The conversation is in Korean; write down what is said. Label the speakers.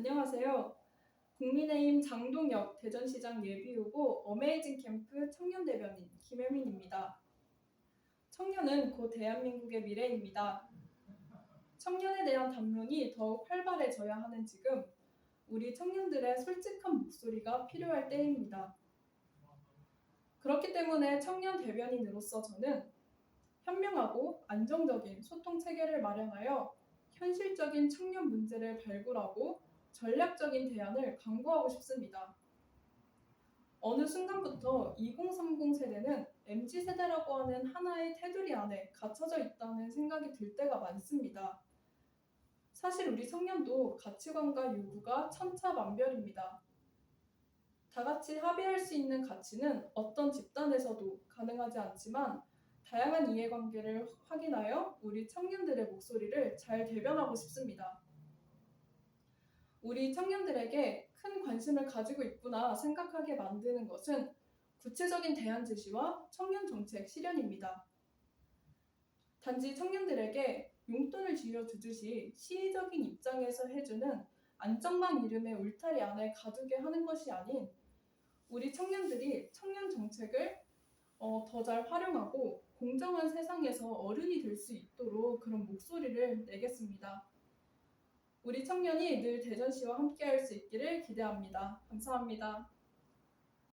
Speaker 1: 안녕하세요. 국민의힘 장동혁 대전시장 예비후보 어메이징 캠프 청년 대변인 김혜민입니다. 청년은 곧 대한민국의 미래입니다. 청년에 대한 담론이 더욱 활발해져야 하는 지금 우리 청년들의 솔직한 목소리가 필요할 때입니다. 그렇기 때문에 청년 대변인으로서 저는 현명하고 안정적인 소통 체계를 마련하여 현실적인 청년 문제를 발굴하고 전략적인 대안을 강구하고 싶습니다. 어느 순간부터 2030 세대는 MZ 세대라고 하는 하나의 테두리 안에 갇혀져 있다는 생각이 들 때가 많습니다. 사실 우리 청년도 가치관과 요구가 천차만별입니다. 다 같이 합의할 수 있는 가치는 어떤 집단에서도 가능하지 않지만 다양한 이해관계를 확인하여 우리 청년들의 목소리를 잘 대변하고 싶습니다. 우리 청년들에게 큰 관심을 가지고 있구나 생각하게 만드는 것은 구체적인 대안 제시와 청년 정책 실현입니다. 단지 청년들에게 용돈을 쥐어주듯이 시의적인 입장에서 해주는 안전망 이름의 울타리 안에 가두게 하는 것이 아닌 우리 청년들이 청년 정책을 어, 더 잘 활용하고 공정한 세상에서 어른이 될 수 있도록 그런 목소리를 내겠습니다. 우리 청년이 늘 대전시와 함께할 수 있기를 기대합니다. 감사합니다.